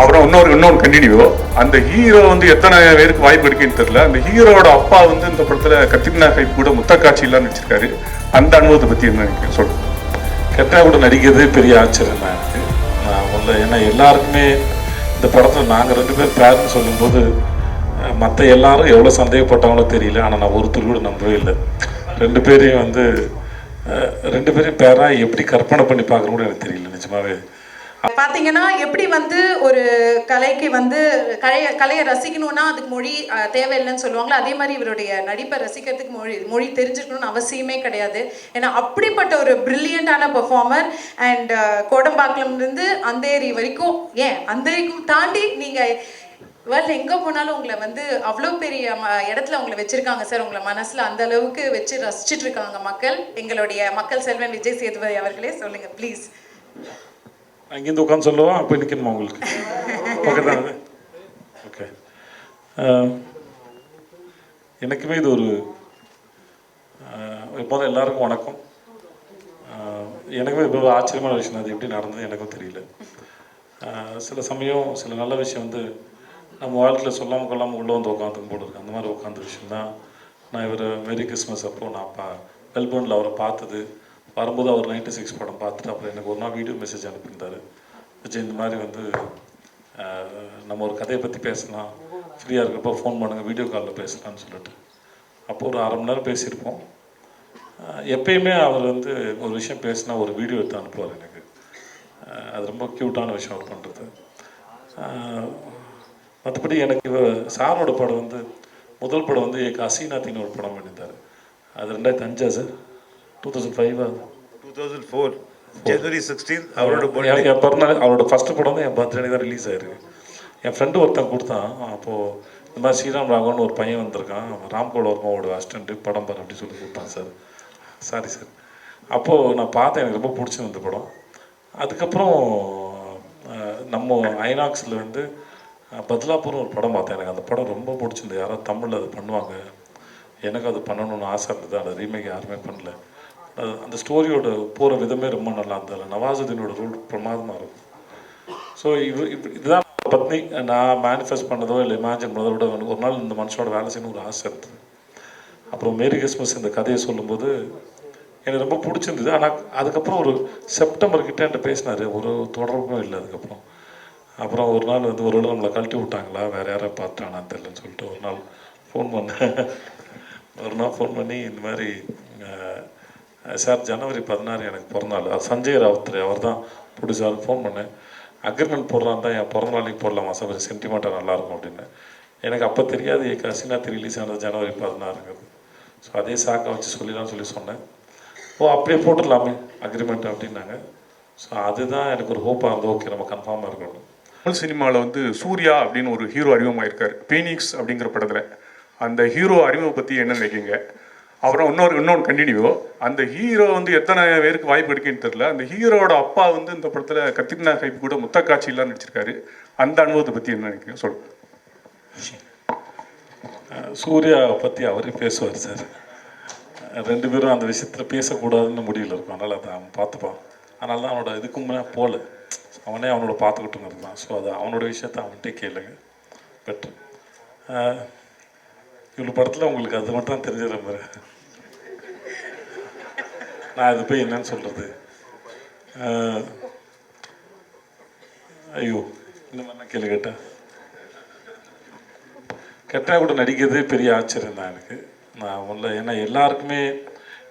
அப்புறம் இன்னொரு இன்னொரு கண்டினியூ அந்த ஹீரோ வந்து எத்தனை பேருக்கு வாய்ப்பு இருக்குன்னு தெரியல. அந்த ஹீரோட அப்பா வந்து இந்த படத்தில் கத்திரினா கைப் கூட முத்த காட்சியெல்லாம் நடிச்சிருக்காரு. அந்த அனுபவத்தை பற்றி என்ன நினைக்கிறீங்க? சொல்லுங்க. கெட்டா கூட நடிக்கிறதே பெரிய ஆச்சரியம் தான் எனக்கு நான் முதல்ல ஏன்னா எல்லாருக்குமே இந்த படத்தில் நாங்கள் ரெண்டு பேர் பேருன்னு சொல்லும்போது மற்ற எல்லாரும் எவ்வளோ சந்தேகப்பட்டாங்களோ தெரியல. ஆனால் நான் ஒருத்தர் கூட நம்பவே இல்லை. ரெண்டு பேரையும் வந்து ரெண்டு பேரையும் பேராக எப்படி கற்பனை பண்ணி பார்க்குறோம் கூட எனக்கு தெரியல. நிஜமாவே பார்த்தீங்கன்னா எப்படி வந்து ஒரு கலைக்கு வந்து கலையை கலையை ரசிக்கணும்னா அதுக்கு மொழி தேவையில்லைன்னு சொல்லுவாங்களோ அதே மாதிரி இவருடைய நடிப்பை ரசிக்கிறதுக்கு மொழி மொழி தெரிஞ்சிருக்கணும்னு அவசியமே கிடையாது. ஏன்னா அப்படிப்பட்ட ஒரு பிரில்லியண்டான பெர்ஃபார்மர் அண்ட் கோடம்பாக்கம்லேருந்து அந்தேரி வரைக்கும் ஏன்? அந்தேரிக்கும் தாண்டி நீங்கள் வேர்ல்ட் எங்கே போனாலும் உங்களை வந்து அவ்வளோ பெரிய ம- இடத்துல உங்களை வச்சுருக்காங்க சார். உங்களை மனசில் அந்த அளவுக்கு வச்சு ரசிச்சிட்டு இருக்காங்க மக்கள். எங்களுடைய மக்கள் செல்வன் விஜய் சேதுபதி அவர்களே சொல்லுங்கள் ப்ளீஸ் அங்கேருந்து உட்காந்து சொல்லவா அப்போ நிற்கணுமா உங்களுக்கு? ஓகே தானே ஓகே எனக்குமே இது ஒரு எப்போதும் இப்போதான் எல்லாருக்கும் வணக்கம். எனக்குமே இப்போ ஒரு ஆச்சரியமான விஷயம். அது எப்படி நடந்தது எனக்கும் தெரியல. சில சமயம் சில நல்ல விஷயம் வந்து நம்ம வாழ்க்கையில் சொல்லாமல் கொள்ளாமல் உள்ளே வந்து உட்காந்துக்கும் போட்டுருக்கு இருக்கு. அந்த மாதிரி உட்காந்த விஷயம் தான் நான் இவர் மேரி கிறிஸ்மஸ் அப்போ நான் பா மெல்போர்னில் அவரை பார்த்தது. வரும்போது அவர் நைன்டி சிக்ஸ் படம் பார்த்துட்டு அப்புறம் எனக்கு ஒரு நாள் வீடியோ மெசேஜ் அனுப்பியிருந்தார். விஜய் இந்த மாதிரி வந்து நம்ம ஒரு கதையை பற்றி பேசலாம். ஃப்ரீயாக இருக்கப்போ ஃபோன் பண்ணுங்கள் வீடியோ காலில் பேசலாம்னு சொல்லிட்டு. அப்போ ஒரு அரை மணி நேரம் பேசியிருப்போம். எப்பயுமே அவர் வந்து ஒரு விஷயம் பேசினா ஒரு வீடியோ எடுத்து அனுப்புவார் எனக்கு. அது ரொம்ப க்யூட்டான விஷயம் அவர் பண்ணுறது மற்றபடி எனக்கு சாரோட படம் வந்து முதல் படம் வந்து ஏக் ஹசீனாத்தின்னு ஒரு படம் பண்ணியிருந்தார். அது ரெண்டாயிரத்தி அஞ்சா sir. Two thousand ஃபைவா two thousand four January sixteen அவரோட. என் பிறந்தநாள் அவரோட ஃபஸ்ட்டு படம் தான் என் பர்த்டே தான் ரிலீஸ் ஆயிருக்கு. என் ஃப்ரெண்டு ஒருத்தன் கொடுத்தான். அப்போது இந்த மாதிரி ஸ்ரீராம் ராகவன் ஒரு பையன் வந்திருக்கான். ராம்கோட வர்மாவோட அசிஸ்டண்ட்டு படம் பாரு அப்படி சொல்லி கொடுத்தான் சார். சாரி சார் அப்போது நான் பார்த்தேன். எனக்கு ரொம்ப பிடிச்சிருந்த படம். அதுக்கப்புறம் நம்ம ஐநாக்ஸில் வந்து அஹ், பத்லாப்பூர்னு ஒரு படம் பார்த்தேன். எனக்கு அந்த படம் ரொம்ப பிடிச்சிருந்தது. யாராவது தமிழில் அது பண்ணுவாங்க. எனக்கு அது பண்ணணும்னு ஆசை இருந்தது. அந்த ரீமேக் யாருமே பண்ணல. அந்த ஸ்டோரியோட போகிற விதமே ரொம்ப நல்லா இருந்தது. நவாசுதீனோட ரோல் பிரமாதமாக இருக்கும் ஸோ இவ் இப்ப- இதுதான் பத்னி. நான் மேனிஃபெஸ்ட் பண்ணதோ இல்லை இமேஜின் பண்ணதோ விட ஒரு நாள் இந்த மனுஷனோட வேலை செய்யணும் ஒரு ஆசை இருந்தது. அப்புறம் மேரி கிறிஸ்மஸ் இந்த கதையை சொல்லும்போது எனக்கு ரொம்ப பிடிச்சிருந்தது. ஆனால் அதுக்கப்புறம் ஒரு செப்டம்பர் கிட்ட என்கிட்ட பேசினார். ஒரு தொடர்பும் இல்லை அதுக்கப்புறம். அப்புறம் ஒரு நாள் வந்து ஒரு வேளை நம்மளை கழட்டி விட்டாங்களா? வேறு யாரை பார்த்தானா தெரியலன்னு சொல்லிட்டு ஒரு நாள் ஃபோன் பண்ணேன். ஒரு நாள் ஃபோன் பண்ணி இந்த மாதிரி சார் ஜனவரி பதினாறு எனக்கு பிறந்தநாள். அது சஞ்சய் ராவுத்ரே அவர் தான் பிடிச்சார். ஃபோன் பண்ணேன். அக்ரிமெண்ட் போடலான்னு தான் என் பிறந்த நாளைக்கு போடலாமா சார்? கொஞ்சம் சென்டிமெண்ட்டாக நல்லாயிருக்கும் அப்படின்னு. எனக்கு அப்போ தெரியாது என் கசினாத்து ரிலீஸ் ஆனது ஜனவரி பதினாறுங்கிறது. ஸோ அதே சாக்கை வச்சு சொல்லிடலாம்னு சொல்லி சொன்னேன். ஓ அப்படியே போட்டுடலாமே அக்ரிமெண்ட் அப்படின்னாங்க. ஸோ அதுதான் எனக்கு ஒரு ஹோப்பாக இருந்தது. ஓகே நம்ம கன்ஃபார்மாக இருக்கணும். தமிழ் சினிமாவில் வந்து சூர்யா அப்படின்னு ஒரு ஹீரோ அறிமுகமாயிருக்கார். பீனிக்ஸ் அப்படிங்கிற படத்தில். அந்த ஹீரோ அறிமுகம் பற்றி என்ன நினைக்கிங்க அப்புறம் இன்னொரு இன்னொன்று கண்டினியூ அந்த ஹீரோ வந்து எத்தனை பேருக்கு வாய்ப்பு இருக்குன்னு தெரில அந்த ஹீரோட அப்பா வந்து இந்த படத்தில் கத்திரினா கைப்பு கூட முத்த காட்சியெல்லாம் நடிச்சிருக்காரு. அந்த அனுபவத்தை பற்றி என்ன நினைக்கிறேன் சொல்லுங்கள் சூர்யா பற்றி அவரே பேசுவார் சார். ரெண்டு பேரும் அந்த விஷயத்தில் பேசக்கூடாதுன்னு முடிவில் இருக்கும். அதனால் அதை அவன் பார்த்துப்பான். அதனால தான் அவனோட இதுக்கு முன்னே போகல அவனே அவனோட பார்த்துக்கிட்டு இருந்தான் ஸோ அது அவனோட விஷயத்த அவன்கிட்டே கேளுங்க. பெட்ரு இவ்வளோ படத்தில் உங்களுக்கு அது மட்டும் தான் தெரிஞ்சிட பாரு. நான் அது போய் என்னன்னு சொல்கிறது ஐயோ இந்த மாதிரிலாம் கேள்வி கேட்டேன். கெட்டால் கூட நடிக்கிறதே பெரிய ஆச்சரியம் தான் எனக்கு. நான் உள்ள ஏன்னா எல்லாருக்குமே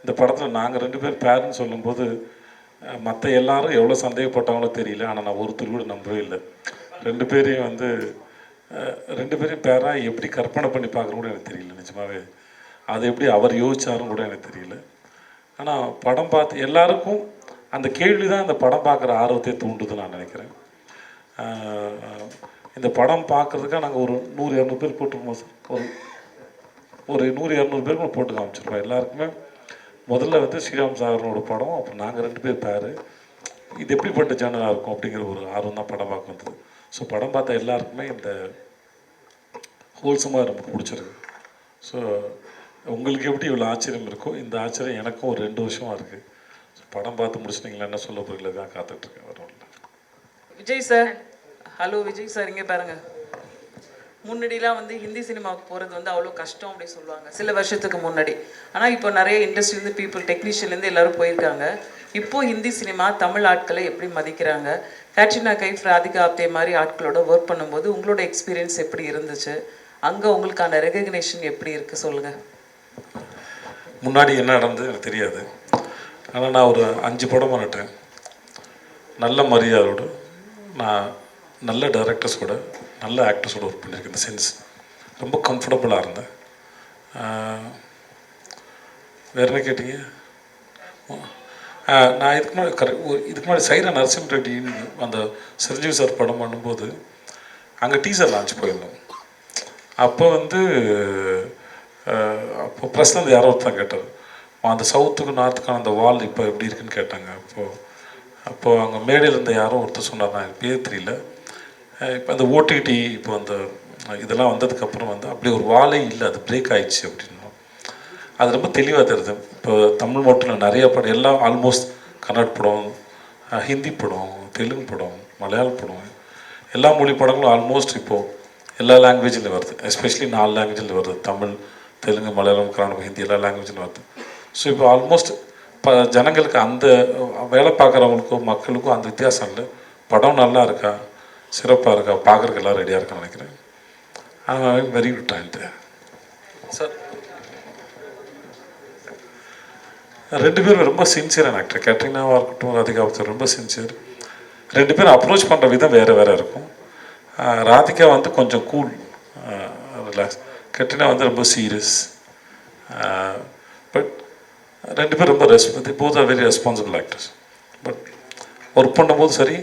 இந்த படத்தில் நாங்கள் ரெண்டு பேர் பேருன்னு சொல்லும்போது மற்ற எல்லாரும் எவ்வளோ சந்தேகப்பட்டாங்களோ தெரியல. ஆனால் நான் ஒருத்தர் கூட நம்பவே இல்லை. ரெண்டு பேரையும் வந்து ரெண்டு பேரும் பேராக எப்படி கற்பனை பண்ணி பார்க்குறோம் கூட எனக்கு தெரியல நிஜமாவே. அது எப்படி அவர் யோசிச்சாரும் கூட எனக்கு தெரியல. ஆனால் படம் பார்த்து எல்லாருக்கும் அந்த கேள்வி தான் இந்த படம் பார்க்குற ஆர்வத்தை தூண்டுது நான் நினைக்கிறேன். இந்த படம் பார்க்குறதுக்காக நாங்கள் ஒரு நூறு இரநூறு பேர் போட்டிருப்போம் சார்? ஒரு ஒரு நூறு இரநூறு பேர் கூட போட்டு காமிச்சிருப்போம். எல்லாருக்குமே முதல்ல வந்து ஸ்ரீராம் சாகரனோட படம் அப்புறம் நாங்கள் ரெண்டு பேர் பேர் இது எப்படிப்பட்ட ஜேர்னலாக இருக்கும் அப்படிங்கிற ஒரு ஆர்வம் தான் படம் பார்க்க வந்தது. ஸோ படம் பார்த்த எல்லாருக்குமே இந்த ஹோல்சமாக ரொம்ப பிடிச்சிருக்கு. ஸோ உங்களுக்கு எப்படி இவ்வளோ ஆச்சரியம் இருக்கோ இந்த ஆச்சரியம் எனக்கும் ஒரு ரெண்டு வருஷமாக இருக்குது ஸோ படம் பார்த்து முடிச்சிட்டிங்களா என்ன சொல்ல போகிறீங்களா தான் காத்துட்ருக்கேன் வரோம்ல Vijay sir hello Vijay sir இங்கே பாருங்க. முன்னாடிலாம் வந்து ஹிந்தி சினிமாவுக்கு போகிறது வந்து அவ்வளோ கஷ்டம் அப்படின்னு சொல்லுவாங்க சில வருஷத்துக்கு முன்னாடி. ஆனால் இப்போ நிறைய இண்டஸ்ட்ரிலேருந்து பீப்புள் டெக்னீஷியன்லேருந்து எல்லோரும் போயிருக்காங்க. இப்போ ஹிந்தி சினிமா தமிழ் ஆட்களை எப்படி மதிக்கிறாங்க? கேட்ரினா கைஃப் ராதிகா ஆப்தே மாதிரி ஆட்களோட ஒர்க் பண்ணும்போது உங்களோட எக்ஸ்பீரியன்ஸ் எப்படி இருந்துச்சு? அங்கே உங்களுக்கான ரெகக்னேஷன் எப்படி இருக்குது சொல்லுங்கள் முன்னாடி என்ன நடந்தது எனக்கு தெரியாது. ஆனால் நான் ஒரு அஞ்சு படம் பண்ணிட்டேன். நல்ல மரியாதையோடு நான் நல்ல டைரக்டர்ஸோட நல்ல ஆக்டர்ஸோட ஒர்க் பண்ணியிருக்கேன் இந்த சென்ஸ் ரொம்ப கம்ஃபர்டபுளாக இருந்தேன். வேறு வேற என்ன கேட்டீங்க? நான் இதுக்கு முன்னாடி கரெக்ட் இதுக்கு முன்னாடி சைரா நரசிம்ம ரெட்டின்னு அந்த சிரஞ்சீவி சார் படம் பண்ணும்போது அங்கே டீசர் லான்ச் போயிருந்தோம். அப்போ வந்து அஹ், அப்போ வந்து யாரோ ஒருத்தன் கேட்டார். அந்த சவுத்துக்கும் நார்த்துக்கான அந்த வால் இப்போ எப்படி இருக்குன்னு கேட்டாங்க. அப்போது அப்போது அங்கே மேடையில் இருந்த யாரோ ஒருத்தர் சொன்னார். நான் எனக்கு பேர் தெரியல. இப்போ அந்த ஓடிடி இப்போ அந்த இதெல்லாம் வந்ததுக்கப்புறம் வந்து அப்படி ஒரு வாலே இல்லை. அது பிரேக் ஆயிடுச்சு அப்படின்னு. அது ரொம்ப தெளிவாக தெரியுது. இப்போ தமிழ் மட்டும் இல்லை நிறைய படம் எல்லாம் ஆல்மோஸ்ட் கன்னட படம் ஹிந்தி படம் தெலுங்கு படம் மலையாள படம் எல்லா மொழி படங்களும் ஆல்மோஸ்ட் இப்போது எல்லா லாங்குவேஜில் வருது. எஸ்பெஷலி நாலு லாங்குவேஜில் வருது. தமிழ் தெலுங்கு மலையாளம் கன்னடம் ஹிந்தி எல்லா லாங்குவேஜில் வருது. ஸோ இப்போ ஆல்மோஸ்ட் ப ஜனங்களுக்கு அந்த வேலை பார்க்குறவங்களுக்கும் மக்களுக்கும் அந்த வித்தியாசம் இல்லை. படம் நல்லா இருக்கா? சிறப்பாக இருக்கா? பார்க்குறக்கு எல்லாம் ரெடியாக இருக்கான்னு நினைக்கிறேன். வெரி குட் டைம் சார் ரெண்டு பேரும் ரொம்ப சின்சியரான ஆக்டர் கேட்ரினாவாக இருக்கட்டும் ராதிகா ஆஃபீஸர் ரொம்ப சின்சியர் ரெண்டு பேரும் அப்ரோச் பண்ணுற விதம் வேறு வேறு இருக்கும். ராதிகா வந்து கொஞ்சம் கூல் ரிலாக்ஸ் கேட்ரினா வந்து ரொம்ப சீரியஸ் பட் ரெண்டு பேரும் ரொம்ப response both are very responsible actors but work பண்ணும்போது சரி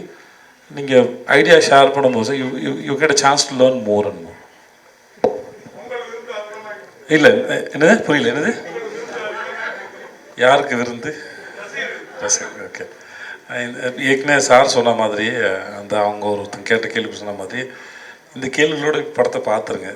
நீங்கள் ஐடியா ஷேர் பண்ணும்போது you you you get a chance to learn more and more இல்லை என்னது? புரியல என்னது? யாருக்கு விருந்து? ரசிகர் ஓகே ஏற்கனவே சார் சொன்ன மாதிரி அந்த அவங்க ஒருத்தன் கேட்ட கேள்வி சொன்ன மாதிரி இந்த கேள்விகளோட படத்தை பார்த்துருங்க.